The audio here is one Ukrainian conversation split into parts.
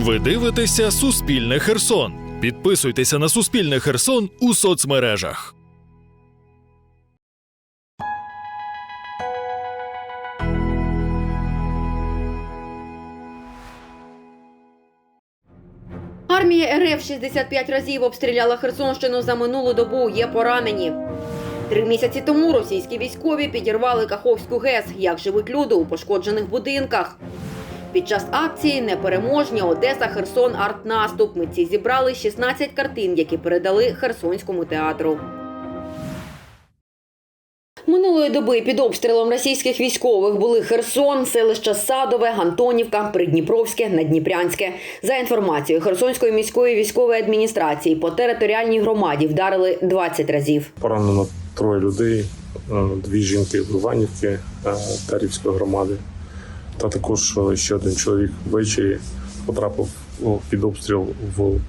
Ви дивитеся Суспільне Херсон. Підписуйтеся на Суспільне Херсон у соцмережах. Армія РФ 65 разів обстріляла Херсонщину за минулу добу. Є поранені. Три місяці тому російські військові підірвали Каховську ГЕС. Як живуть люди у пошкоджених будинках. Під час акції Непереможні Одеса Херсон Артнаступ митці зібрали 16 картин, які передали Херсонському театру. Минулої доби під обстрілом російських військових були Херсон, селища Садове, Антонівка, Придніпровське, Надніпрянське. За інформацією Херсонської міської військової адміністрації, по територіальній громаді вдарили 20 разів. Поранено троє людей, е, дві жінки в Іванівці е, Тарівської громади. Та також е, ще один чоловік ввечері потрапив під обстріл в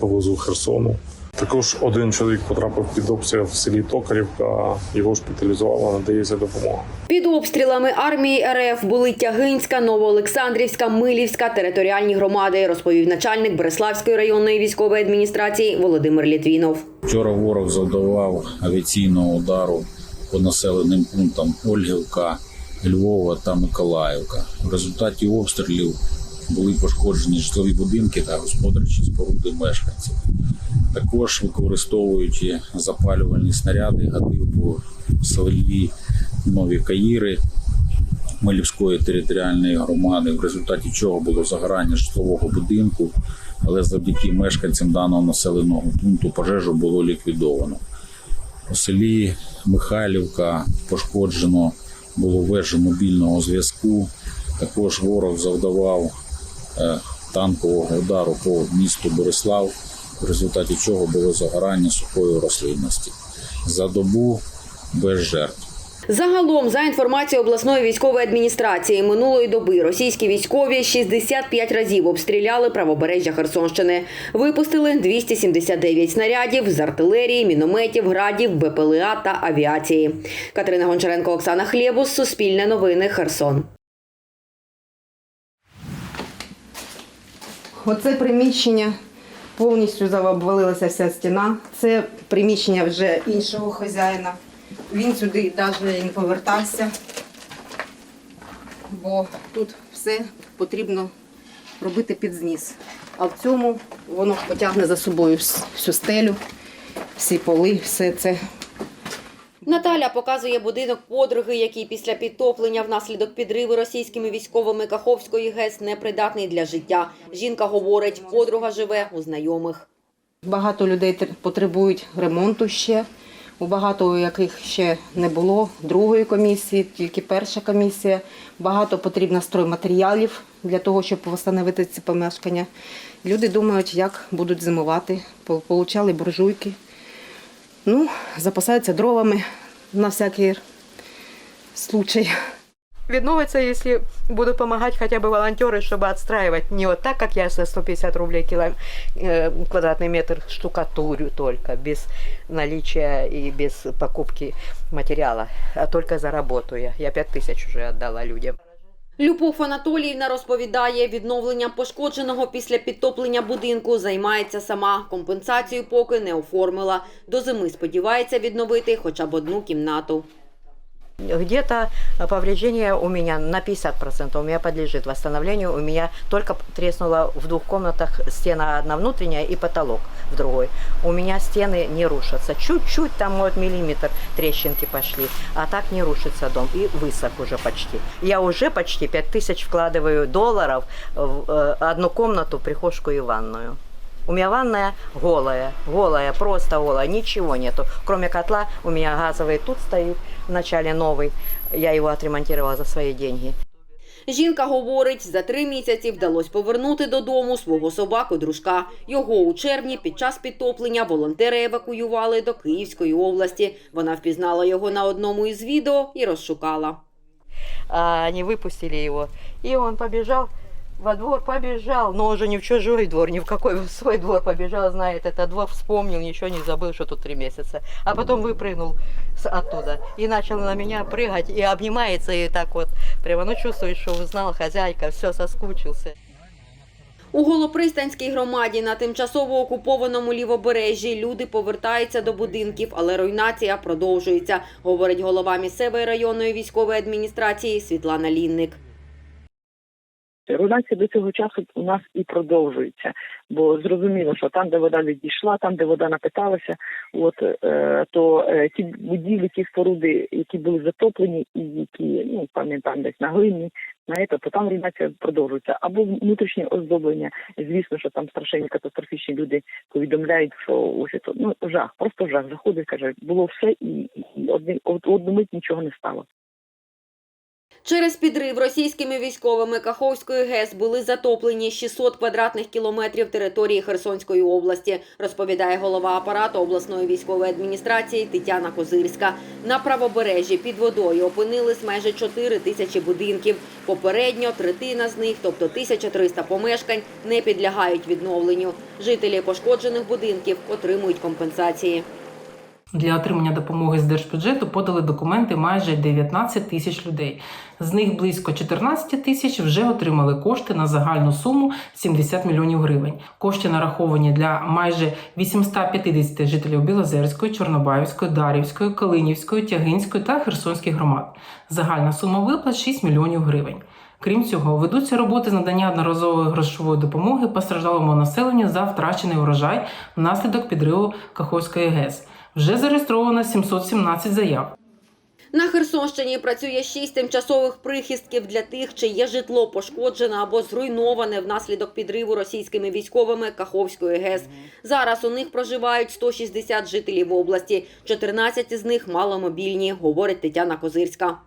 поблизу Херсону. Також один чоловік потрапив під обстріл в селі Токарівка, його шпиталізувало, надається допомога. Під обстрілами армії РФ були Тягинська, Новоолександрівська, Милівська територіальні громади, розповів начальник Береславської районної військової адміністрації Володимир Літвінов. Вчора ворог завдавав авіаційного удару по населеним пунктам Ольгівка, Львова та Миколаївка. В результаті обстрілів були пошкоджені житлові будинки та господарчі споруди мешканців. Також використовуючи запалювальні снаряди, гатив по селі Нові Каїри Милівської територіальної громади, в результаті чого було загорання житлового будинку, але завдяки мешканцям даного населеного пункту пожежу було ліквідовано. У селі Михайлівка пошкоджено було вежі мобільного зв'язку. Також ворог завдавав е, танкового удару по місту Борислав, в результаті чого було загорання сухої рослинності. За добу без жертв. Загалом, за інформацією обласної військової адміністрації, минулої доби російські військові 65 разів обстріляли правобережжя Херсонщини. Випустили 279 снарядів з артилерії, мінометів, градів, БПЛА та авіації. Катерина Гончаренко, Оксана Хлєбус, Суспільне новини, Херсон. Оце приміщення повністю обвалилася вся стіна. Це приміщення вже іншого хазяїна. Він сюди навіть не повертався, бо тут все потрібно робити під зніс. А в цьому воно потягне за собою всю стелю, всі поли, все це. Наталя показує будинок подруги, який після підтоплення внаслідок підриву російськими військовими Каховської ГЕС непридатний для життя. Жінка говорить, подруга живе у знайомих. Багато людей потребують ремонту ще. У багато яких ще не було другої комісії, тільки перша комісія. Багато потрібно стройматеріалів для того, щоб встановити ці помешкання. Люди думають, як будуть зимувати. По- Получали буржуйки. Ну, запасаються дровами на всякий случай. Відновиться, якщо будуть допомагати хоча б волонтери, щоб відстраювати. Не от так, як я за 150 рублей кіло, э, квадратний метр штукатурю только, без наличия и без покупки материала, а только за работу я. Я 5 тысяч уже отдала людям. Любов Анатоліївна розповідає, відновленням пошкодженого після підтоплення будинку займається сама. Компенсацію поки не оформила. До зими сподівається відновити хоча б одну кімнату. Где-то повреждение у меня на 50%, у меня подлежит восстановлению. У меня только треснула в двух комнатах стена одна внутренняя и потолок в другой. У меня стены не рушатся. Чуть-чуть там вот миллиметр трещинки пошли, а так не рушится дом и высох уже почти. Я уже почти 5000 вкладываю долларов в э, одну комнату, прихожку и ванную. У меня ванная голая, голая, просто голая, ничего нету. Кроме котла, у меня газовый тут стоит, в начале новый. Я его отремонтировала за свои деньги. Жінка говорить, за три місяці вдалося повернути додому свого собаку-дружка. Його у червні під час підтоплення волонтери евакуювали до Київської області. Вона впізнала його на одному із відео і розшукала. А они выпустили его, и он побежал во двор, побежал, но уже не в чужой двор, ни в какой в свой двор побежал, знает этот двор, вспомнил, ничего не забыл, что тут три месяца. А потом выпрыгнул с- оттуда и начал на меня прыгать и обнимается и так вот прямо, ну чувствует, что узнал хозяйка, все соскучился. У Голопристанській громаді на тимчасово окупованому лівобережжі люди повертаються до будинків, але руйнація продовжується, говорить голова місцевої районної військової адміністрації Світлана Лінник. Руйнація до цього часу у нас і продовжується, бо зрозуміло, що там, де вода відійшла, там, де вода напиталася, от е, то е, ті будівлі, ті споруди, які були затоплені, і які ну пам'ятаємо десь на глині, на це, то там руйнація продовжується. Або внутрішнє оздоблення. Звісно, що там страшенні катастрофічні люди повідомляють, що ось це ну жах, просто жах. Заходить, каже, було все, і, і одні, од- одну мить нічого не стало. Через підрив російськими військовими Каховської ГЕС були затоплені 600 квадратних кілометрів території Херсонської області, розповідає голова апарату обласної військової адміністрації Тетяна Козирська. На правобережжі під водою опинились майже 4 тисячі будинків. Попередньо третина з них, тобто 1300 помешкань, не підлягають відновленню. Жителі пошкоджених будинків отримують компенсації. Для отримання допомоги з держбюджету подали документи майже 19 тисяч людей. З них близько 14 тисяч вже отримали кошти на загальну суму 70 мільйонів гривень. Кошти нараховані для майже 850 жителів Білозерської, Чорнобаївської, Дарівської, Калинівської, Тягинської та Херсонських громад. Загальна сума виплат 6 мільйонів гривень. Крім цього, ведуться роботи з надання одноразової грошової допомоги постраждалому населенню за втрачений урожай внаслідок підриву Каховської ГЕС. Вже зареєстровано 717 заяв. На Херсонщині працює шість тимчасових прихистків для тих, чиє житло пошкоджене або зруйноване внаслідок підриву російськими військовими Каховської ГЕС. Зараз у них проживають 160 жителів області, 14 з них маломобільні, говорить Тетяна Козирська.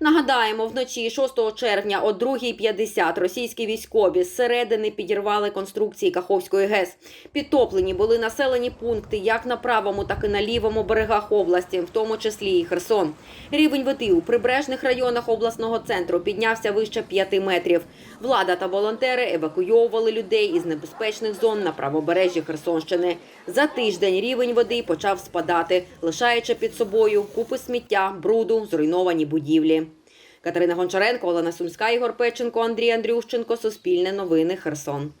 Нагадаємо, вночі 6 червня о 2.50 російські військові зсередини підірвали конструкції Каховської ГЕС. Підтоплені були населені пункти як на правому, так і на лівому берегах області, в тому числі і Херсон. Рівень води у прибережних районах обласного центру піднявся вище 5 метрів. Влада та волонтери евакуйовували людей із небезпечних зон на правобережжі Херсонщини. За тиждень рівень води почав спадати, лишаючи під собою купи сміття, бруду, зруйновані будівлі. Катерина Гончаренко, Олена Сумська, Ігор Печенко, Андрій Андрющенко. Суспільне новини. Херсон.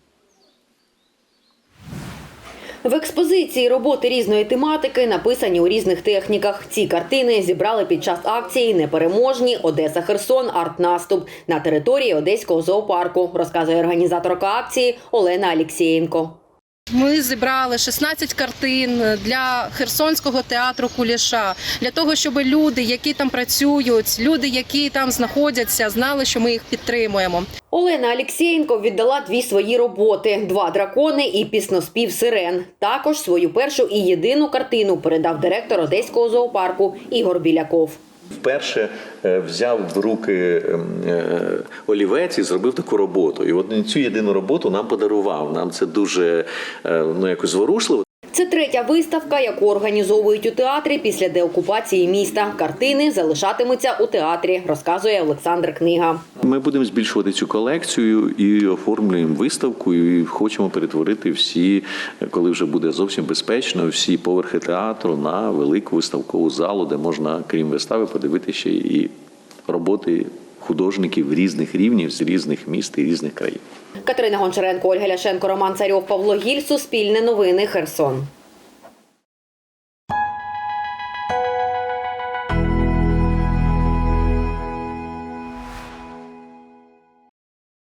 В експозиції роботи різної тематики написані у різних техніках. Ці картини зібрали під час акції Непереможні Одеса Херсон Артнаступ на території Одеського зоопарку, розказує організаторка акції Олена Алєксєєнко. Ми зібрали 16 картин для Херсонського театру Куліша для того, щоб люди, які там працюють, люди, які там знаходяться, знали, що ми їх підтримуємо. Олена Алєксєєнко віддала дві свої роботи: два дракони і пісноспів сирен. Також свою першу і єдину картину передав директор Одеського зоопарку Ігор Біляков. Вперше е, взяв в руки ем, е, олівець і зробив таку роботу. І от цю єдину роботу нам подарував. Нам це дуже е, ну якось зворушливо. Це третя виставка, яку організовують у театрі після деокупації міста. Картини залишатимуться у театрі, розказує Олександр Книга. Ми будемо збільшувати цю колекцію і оформлюємо виставку. І хочемо перетворити всі, коли вже буде зовсім безпечно, всі поверхи театру на велику виставкову залу, де можна, крім вистави, подивитися ще і роботи художників різних рівнів з різних міст і різних країн. Катерина Гончаренко, Ольга Ляшенко, Роман Царьов, Павло Гіль. Суспільне новини. Херсон.